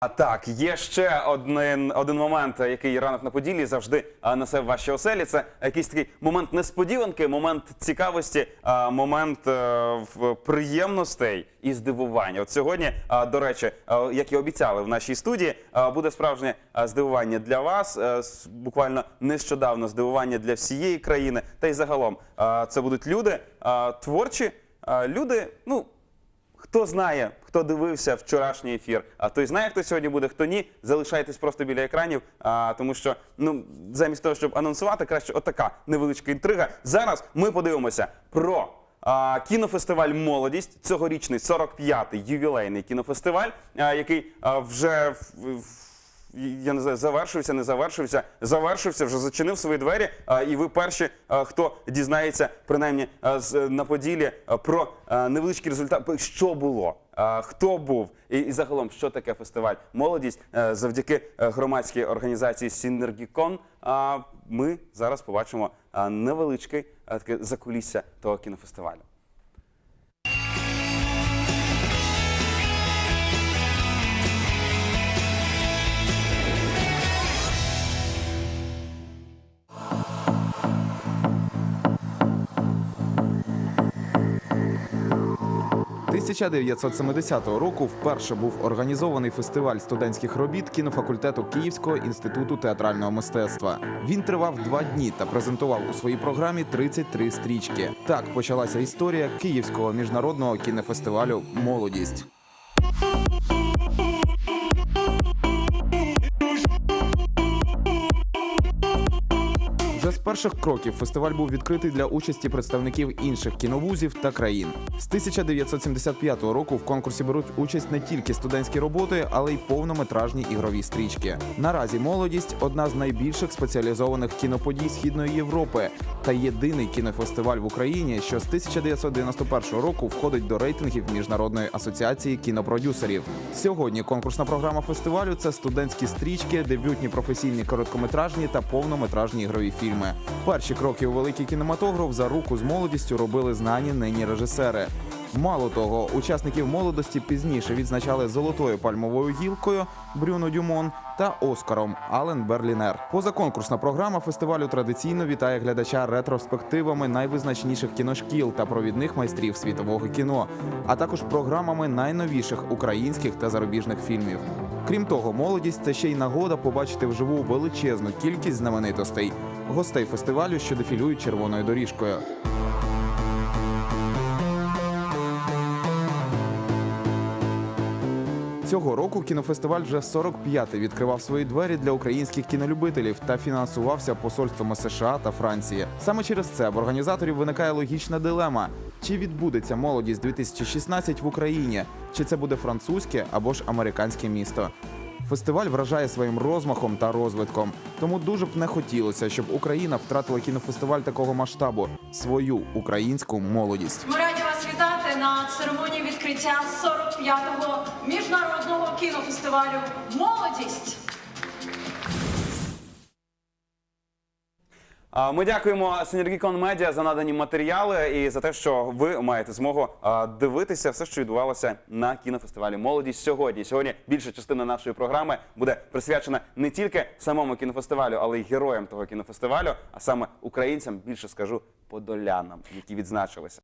А так, є ще один, один момент, який ранок на поділі завжди несе в вашій оселі. Це якийсь такий момент несподіванки, момент цікавості, момент е, приємностей і здивування. От сьогодні, до речі, як і обіцяли в нашій студії, буде справжнє здивування для вас. е, Буквально нещодавно здивування для всієї країни. Та й загалом це будуть люди творчі, люди, ну. Хто знає, хто дивився вчорашній ефір, а той знає, хто сьогодні буде, хто ні, залишайтесь просто біля екранів, а, тому що ну замість того, щоб анонсувати, краще отака невеличка інтрига. Зараз ми подивимося про а, кінофестиваль Молодість, цьогорічний 45-й ювілейний кінофестиваль, а, який а, вже в- в- я не знаю, завершився, не завершився, завершився, вже зачинив свої двері. а, І ви перші, а, хто дізнається, принаймні а, з- на поділі а, про а, невеличкий результат, що було, хто був, і, і загалом, що таке фестиваль молодість завдяки громадській організації Сінергікон. Ми зараз побачимо невеличкий таке закулісся того кінофестивалю. – 1970 року вперше був організований фестиваль студентських робіт кінофакультету Київського інституту театрального мистецтва. Він тривав два дні та презентував у своїй програмі 33 стрічки. Так почалася історія Київського міжнародного кінофестивалю Молодість. Вже з перших кроків фестиваль був відкритий для участі представників інших кіновузів та країн. З 1975 року в конкурсі беруть участь не тільки студентські роботи, але й повнометражні ігрові стрічки. Наразі молодість одна з найбільших спеціалізованих кіноподій Східної Європи та єдиний кінофестиваль в Україні, що з 1991 року входить до рейтингів міжнародної асоціації кінопродюсерів. Сьогодні конкурсна програма фестивалю це студентські стрічки, дебютні професійні короткометражні та повнометражні ігрові фільми. Перші кроки у великий кінематограф за руку з молодістю робили знані нині режисери. Мало того, учасників молодості пізніше відзначали золотою пальмовою гілкою Брюно Дюмон та Оскаром Ален Берлінер. Позаконкурсна програма фестивалю традиційно вітає глядача ретроспективами найвизначніших кіношкіл та провідних майстрів світового кіно, а також програмами найновіших українських та зарубіжних фільмів. Крім того, молодість це ще й нагода побачити вживу величезну кількість знаменитостей, гостей фестивалю, що дефілюють червоною доріжкою. Цього року кінофестиваль вже 45-й відкривав свої двері для українських кінолюбителів та фінансувався посольствами США та Франції. Саме через це в організаторів виникає логічна дилема: чи відбудеться молодість 2016 в Україні, чи це буде французьке або ж американське місто. Фестиваль вражає своїм розмахом та розвитком. Тому дуже б не хотілося, щоб Україна втратила кінофестиваль такого масштабу свою українську молодість. Ми раді вас вітати на церемонії відкриття 45-го міжнародного кінофестивалю Молодість. Ми дякуємо Синергікон Медіа за надані матеріали і за те, що ви маєте змогу дивитися все, що відбувалося на кінофестивалі Молодість сьогодні. Сьогодні більша частина нашої програми буде присвячена не тільки самому кінофестивалю, але й героям того кінофестивалю, а саме українцям, більше скажу, подолянам, які відзначилися.